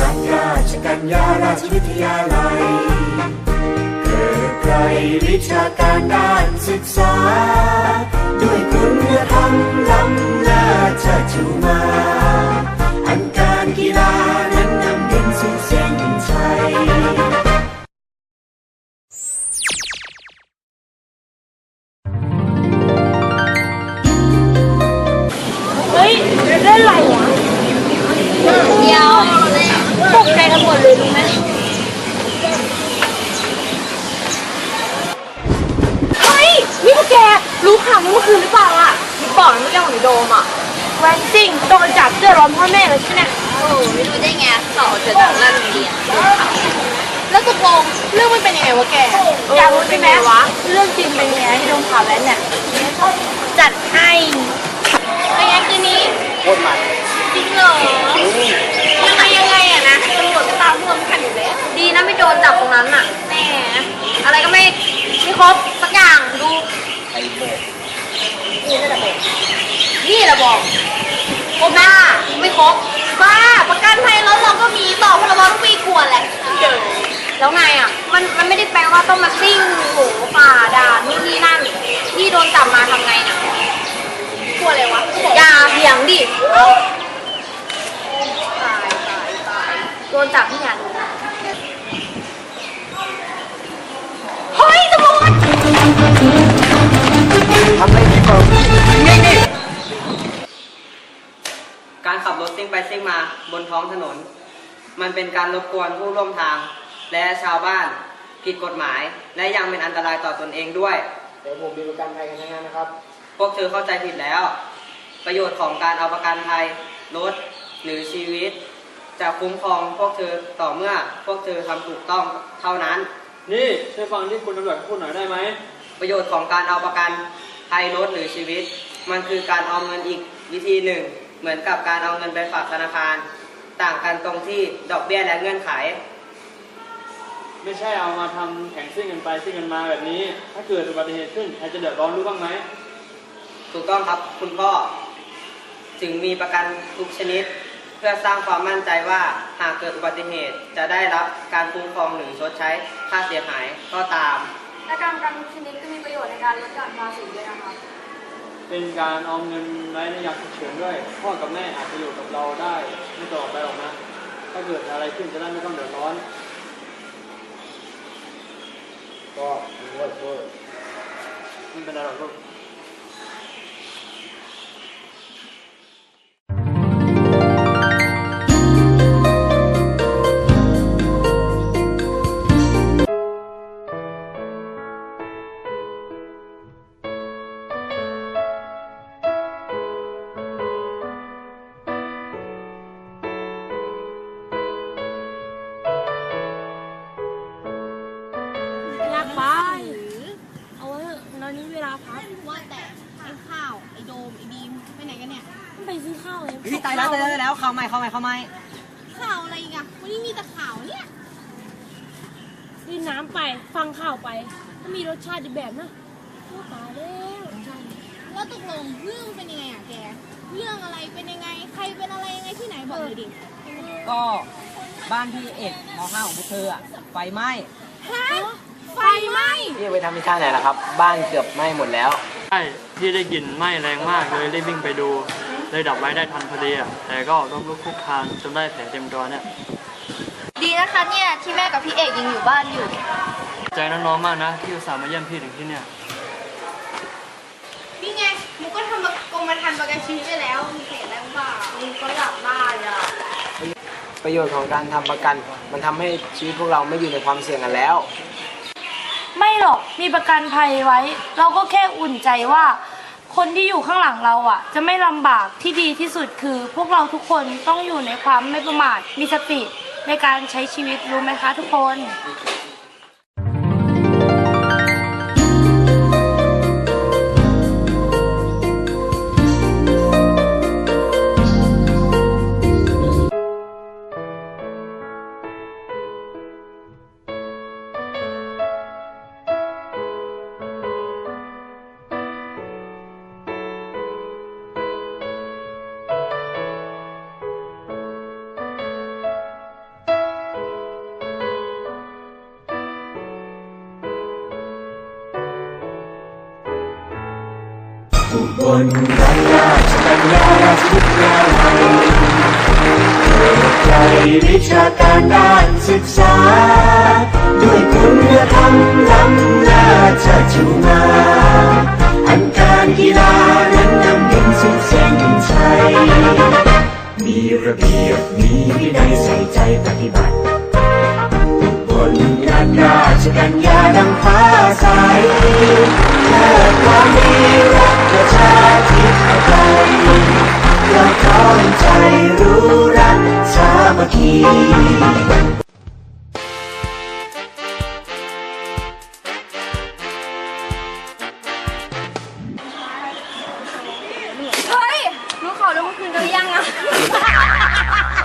รักราชกัญญาราชวิทยาลัย เกิดไกลวิชาการด้านศึกษา ด้วยคุณธรรมล้ำหน้าชาชูมา อันการกีฬานั้นนำดินสู่เส้นชัยเฮ้ยเล่นไหล ตกใจกันหมดเลยรู้ไหมเฮ้ยนี่พวกแกรู้ข่าวเมื่อคืนหรือเปล่าอะนี่บอกนะเรื่องของไอ้โดมอะแวนซิ่งโดนจับเดือดร้อนพ่อแม่เลยใช่ไหมโอ้ไม่รู้ได้ไงเขาจะดังลั่นโรงเรียนโดนเขาแล้วตกลงเรื่องมันเป็นยังไงวะแกอยากรู้ใช่ไหมวะเรื่องจริงเป็นยังไงที่โดนข่าวแวนเนี่ยจัดให้เป็นไงคืนนี้โคตรมันจริงเหรอยังไงยังไง อะนะตำรวจก็ตามเพื่อนขันอยู่แล้วดีนะไม่โดนจับตรงนั้นน่ะ แหม อะไรก็ไม่ไม่ครบสักอย่างดูไอ้โบกนี่แหละบอกครบหน้าไม่ครบบ้าประกันภัยรถเราก็มีต่อพรบทุกปีควรแหละแล้วไงอะ มันมันไม่ได้แปลว่าต้องมาซิ่งโหฝ่าด่านู่นนี่นั่นที่โดนจับมาทำไงน่ะกลัวอะไรวะอย่าเถียงดิตายตายตายโด นจับที่งานเฮ้ยตำรวจทำอะไรพี่เบิร์นี่นี่การขับรถซิ่งไปซิ่งมาบนท้องถนน มันเป็นการรบกวนผู้ร่วมทาง และชาวบ้านผิดกฎหมาย และยังเป็นอันตรายต่อตนเองด้วย เดี๋ยวผมมีประกันภัยกันทั้งนั้นนะครับ พวกเธอเข้าใจผิดแล้ว ประโยชน์ของการเอาประกันภัยรถหรือชีวิต จะคุ้มครองพวกเธอต่อเมื่อพวกเธอทำถูกต้องเท่านั้น นี่ช่วยฟังที่คุณตำรวจพูดหน่อยได้ไหม ประโยชน์ของการเอาประกันภัยรถหรือชีวิต มันคือการเอาเงินอีกวิธีหนึ่ง เหมือนกับการเอาเงินไปฝากธนาคาร ต่างกันตรงที่ดอกเบี้ยและเงื่อนไข ไม่ใช่เอามาทำแข่งซิ่งกันไปซิ่งกันมาแบบนี้ ถ้าเกิดอุบัติเหตุขึ้นใครจะเดือดร้อนรู้บ้างไหม ถูกต้องครับคุณพ่อ ถึงมีประกันทุกชนิด เพื่อสร้างความมั่นใจว่าหากเกิดอุบัติเหตุจะได้รับการคุ้มครองหรือชดใช้ค่าเสียหายก็ตาม และการประกันชนิดก็มีประโยชน์ในการลดหย่อนภาษีด้วยนะคะเป็นการออมเงินไว้ในยามฉุกเฉินด้วย พ่อกับแม่อาจจะอยู่กับเราได้ไม่ต่อไปหรอกนะ ถ้าเกิดอะไรขึ้นจะได้ไม่ต้องเดือดร้อน ก็มีโทษโทษไม่เป็นไรหรอกลูก นนี้เวลาพักว่าแต่ไอ้ข้าวไอ้โดมไอ้บีมไปไหนกันเนี่ยต้องไปซื้อข้าวเลยพี่ตายแล้วตายแล้วแล้วเข้าไม่เข้าไม่เข้าไม่ข่าวอะไรอีกอะวันนี้มีแต่ข่าวเนี่ยซื้อน้ำไปฟังข่าวไปถ้ามีรสชาติอีกแบบนะโอ้ตายแล้วแล้วตกลงเรื่องเป็นยังไงอะแกเรื่องอะไรเป็นยังไงใครเป็นอะไรยังไงที่ไหนบอกเลยดิก็บ้านพี่เอกมห้าของพวกเธออะไฟไหม้ฮะ ไฟไหม้พี่ไปทำที่ท่าไหนล่ะครับ บ้านเกือบไหม้หมดแล้ว ใช่ที่ได้กลิ่นไหม้แรงมากเลยรีบวิ่งไปดู เลยดับไว้ได้ทันพอดีอะแต่ก็ต้องลุกคลุกคลานจนได้แผลเต็มตัวเนี่ย ดีนะคะเนี่ย ที่แม่กับพี่เอกยังอยู่บ้านอยู่ ใจน้องๆมากนะ ที่อุตส่าห์มาเยี่ยมพี่ถึงที่เนี่ย นี่ไงมุกก็ทำประกรมธรรม์ประกันชีวิตไปแล้วมีเหตุอะไรบ้างมุกก็อยากได้อะประโยชน์ของการทำประกัน มันทำให้ชีวิตพวกเราไม่อยู่ในความเสี่ยงกันแล้วไม่ หรอกมีประกันภัยไว้ เราก็แค่อุ่นใจว่า คนที่อยู่ข้างหลังเราอะ จะไม่ลำบากที่ดีที่สุดคือ พวกเราทุกคนต้องอยู่ในความไม่ประมาทมีสติในการใช้ชีวิตรู้ไหมคะทุกคน อุบลรัตนราชกัญญาราชวิทยาวันเปิดใจวิชาการด้านศึกษา ด้วยคุณธรรมล้ำหน้าชาติชูมาอันการกีฬานั้น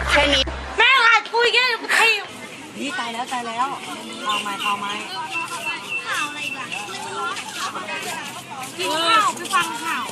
แค่นี้แม่ขาดคุยแค่ไอ้นี่ตายแล้วตายแล้วเอาไม้เอาไม้กินข้าวไปฟังข่าว